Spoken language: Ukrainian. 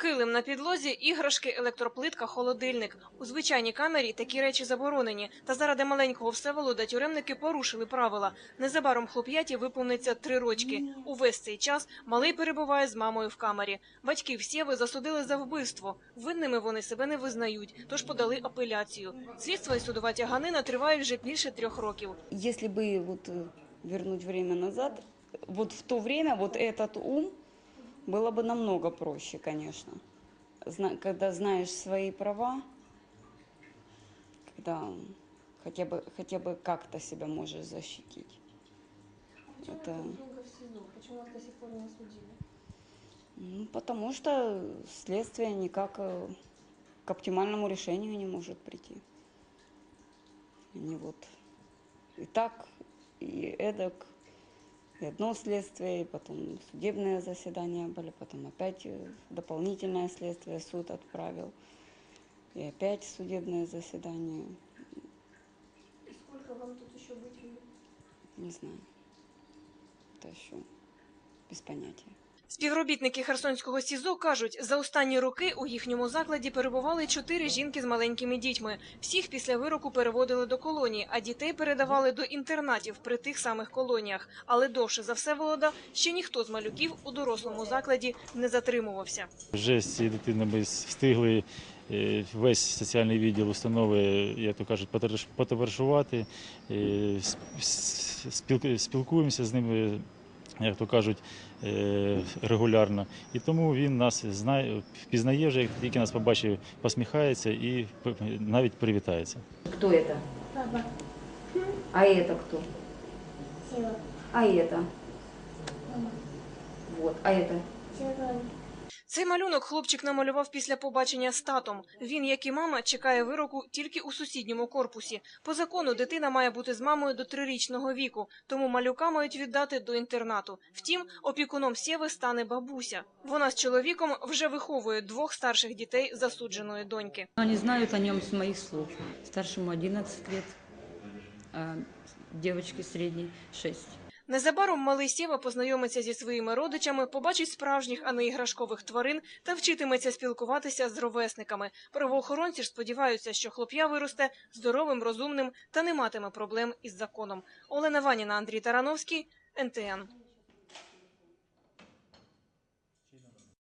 Килим на підлозі, іграшки, електроплитка, холодильник. У звичайній камері такі речі заборонені. Та заради маленького Всеволода тюремники порушили правила. Незабаром хлоп'яті виповниться три рочки. Увесь цей час малий перебуває з мамою в камері. Батьків Сєви засудили за вбивство. Винними вони себе не визнають, тож подали апеляцію. Слідство і судова тяганина тривають вже більше трьох років. Если бы вот э, вернуть время назад, вот в то время вот этот ум Было бы намного проще, конечно. Зна- когда знаешь свои права, когда хотя бы, хотя бы как-то себя можешь защитить. Это, ну, потому что следствие никак э, к оптимальному решению не может прийти. Они вот и так, и эдак, и одно следствие, и потом судебные заседания были, потом опять э, дополнительное следствие суд отправил, и опять судебное заседание. І скільки вам тут ще бути? Не знаю. Это еще без понятия. Співробітники Херсонського СІЗО кажуть, за останні роки у їхньому закладі перебували чотири жінки з маленькими дітьми. Всіх після вироку переводили до колонії, а дітей передавали до інтернатів при тих самих колоніях. Але довше за все волода ще ніхто з малюків у дорослому закладі не затримувався. Вже з цією дитиною ми встигли е, весь соціальний відділ установи, як то кажуть, потовариш- потоваришувати, е, спілкуємося з ними, як то кажуть, е, регулярно. І тому він нас знає, впізнає вже, як тільки нас побачив, посміхається і п- навіть привітається. Кто это? Папа, А это кто? сила, А это? мама, Вот. А это? сила, Цей малюнок хлопчик намалював після побачення з татом. Він, як і мама, чекає вироку тільки у сусідньому корпусі. По закону дитина має бути з мамою до трирічного віку, тому малюка мають віддати до інтернату. Втім, опікуном Сєви стане бабуся. Вона з чоловіком вже виховує двох старших дітей засудженої доньки. Они знают о нем с моих слов. Старшему 11 лет, а девочке средней 6. Незабаром малий Сєва познайомиться зі своїми родичами, побачить справжніх, а не іграшкових тварин та вчитиметься спілкуватися з ровесниками. Правоохоронці ж сподіваються, що хлоп'я виросте здоровим, розумним та не матиме проблем із законом. Олена Ваніна, Андрій Тарановський, НТН.